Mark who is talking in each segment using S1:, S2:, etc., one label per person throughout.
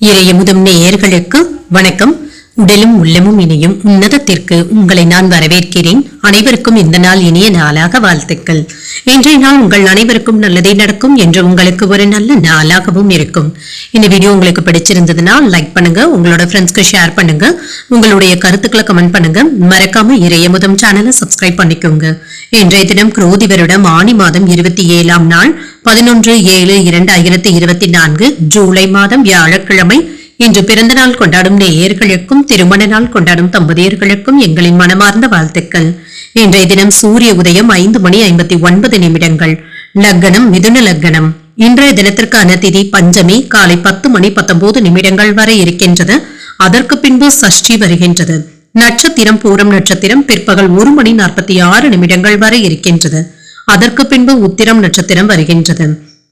S1: இறையமுதும் நேயர்களுக்கு வணக்கம். உடலும் உள்ளமும் இணையும் உன்னதத்திற்கு உங்களை நான் வரவேற்கிறேன். அனைவருக்கும் இந்த நாள் இனிய நாளாக வாழ்த்துக்கள். இன்றைய நாள் உங்கள் அனைவருக்கும் நல்லதே நடக்கும் என்று உங்களுக்கு ஒரு நல்ல நாளாகவும் இருக்கும். இந்த வீடியோ உங்களுக்கு பிடிச்சிருந்ததுன்னா லைக் பண்ணுங்க உங்களோட ஃப்ரெண்ட்ஸ்க்கு ஷேர் பண்ணுங்க உங்களுடைய கருத்துக்களை கமெண்ட் பண்ணுங்க. மறக்காம இறையமுதம் சேனலை சப்ஸ்கிரைப் பண்ணிக்கோங்க. இன்றைய தினம் குரோதி வருடம் ஆணி மாதம் இருபத்தி ஏழாம் நாள் பதினொன்று ஏழு இரண்டாயிரத்தி இருபத்தி நான்கு ஜூலை மாதம் வியாழக்கிழமை இன்று பிறந்த நாள் கொண்டாடும் நேயர்களுக்கும் திருமண நாள் கொண்டாடும் தம்பதியர்களுக்கும் எங்களின் மனமார்ந்த வாழ்த்துக்கள். இன்றைய தினம் சூரிய உதயம் ஐந்து மணி ஐம்பத்தி ஒன்பது நிமிடங்கள். லக்னம் மிதுன லக்னம். இன்றைய தினத்திற்கான திதி பஞ்சமி காலை பத்து மணி பத்தொன்பது நிமிடங்கள் வரை இருக்கின்றது. அதற்கு பின்பு சஷ்டி வருகின்றது. நட்சத்திரம் பூரம் நட்சத்திரம் பிற்பகல் ஒரு மணி நாற்பத்தி ஆறு நிமிடங்கள் வரை இருக்கின்றது. அதற்கு பின்பு உத்திரம் நட்சத்திரம் வருகின்றது.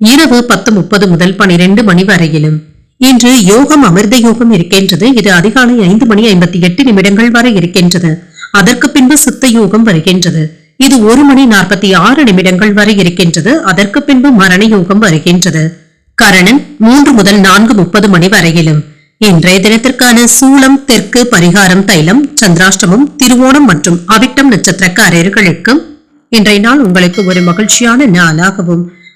S1: இரவு பத்து முப்பது முதல் பனிரெண்டு மணி வரையிலும். இன்று யோகம் அமிர்த யோகம் இருக்கின்றது. இது அதிகாலை ஐந்து மணி ஐம்பத்தி எட்டு நிமிடங்கள் வரை இருக்கின்றது. அதற்கு பின்பு சித்த யோகம் வருகின்றது. இது ஒரு மணி நாற்பத்தி ஆறு நிமிடங்கள் வரை இருக்கின்றது. அதற்கு பின்பு மரண யோகம் வருகின்றது. கரணன் மூன்று முதல் நான்கு முப்பது மணி வரையிலும். இன்றைய தினத்திற்கான சூளம் தெற்கு பரிகாரம் தைலம் சந்திராஷ்டமம் திருவோணம் மற்றும் அவிட்டம் நட்சத்திரக்காரர்களுக்கும் இன்றைய நாள் உங்களுக்கு ஒரு மகிழ்ச்சியான நாளாகவும்